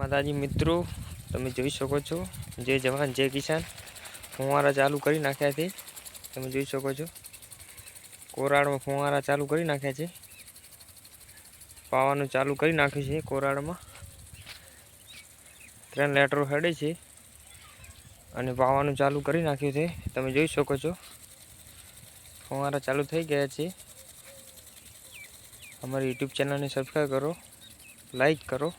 માતાજી મિત્રો, તમે જોઈ શકો છો, જય જવાન, જય કિસાન. ફુવારા ચાલુ કરી નાખ્યા છે. તમે જોઈ શકો છો. કોરાળમાં ફુવારા ચાલુ કરી નાખ્યા છે. પાવાનું ચાલુ કરી નાખ્યું છે કોરાળમાં. ત્રણ લેટરો હેડે છે. અને પાવાનું ચાલુ કરી નાખ્યું છે. તમે જોઈ શકો છો. ફુવારા ચાલુ થઈ ગયા છે. અમારી યુટ્યુબ ચેનલને સબસ્ક્રાઈબ કરો લાઈક કરો.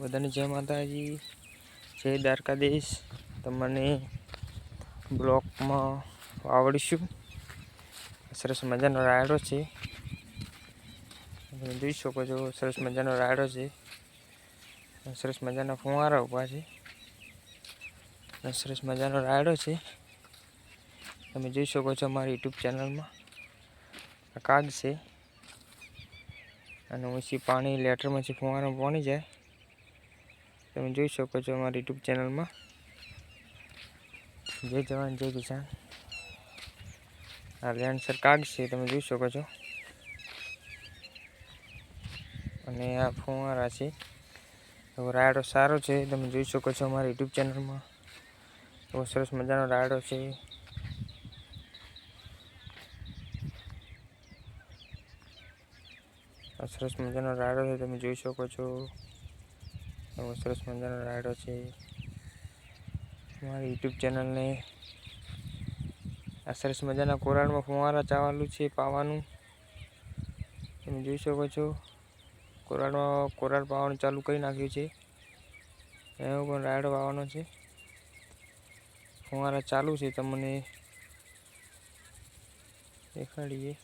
બધાને જય માતાજી, જય દ્વારકાધીશ. તમને બ્લોકમાં આવડીશું. સરસ મજાનો રાયડો છે. તમે જોઈ શકો છો, સરસ મજાનો રાયડો છે. સરસ મજાના ફુવારા ઊભા છે. સરસ મજાનો રાયડો છે. તમે જોઈ શકો છો અમારી યુટ્યુબ ચેનલમાં. કાગ છે. અને ઓછી પાણી લેટરમાંથી ફુવારો પાણી જાય તમે જોઈ શકો છો અમારી યુટ્યુબ ચેનલમાં. જય જવાન, જય કિસાન. આ લેન્સર કાગ છે, તમે જોઈ શકો છો. અને આ ફુવારા છે. એવો રાયડો સારો છે, તમે જોઈ શકો છો અમારી યુટ્યુબ ચેનલમાં. એવો સરસ મજાનો રાયડો છે. સરસ મજાનો રાયડો છે, તમે જોઈ શકો છો. સરસ મજાનો રાયડો છે. મારી યુટ્યુબ ચેનલને આ સરસ મજાના કોરાળમાં ફુવારા ચાવાનું છે પાવાનું. તમે જોઈ શકો છો, કોરાળમાં કોરાળ પાવાનું ચાલુ કરી નાખ્યું છે. એવો પણ રાયડો પાવાનો છે. ફુવારા ચાલુ છે તમને દેખાડીએ.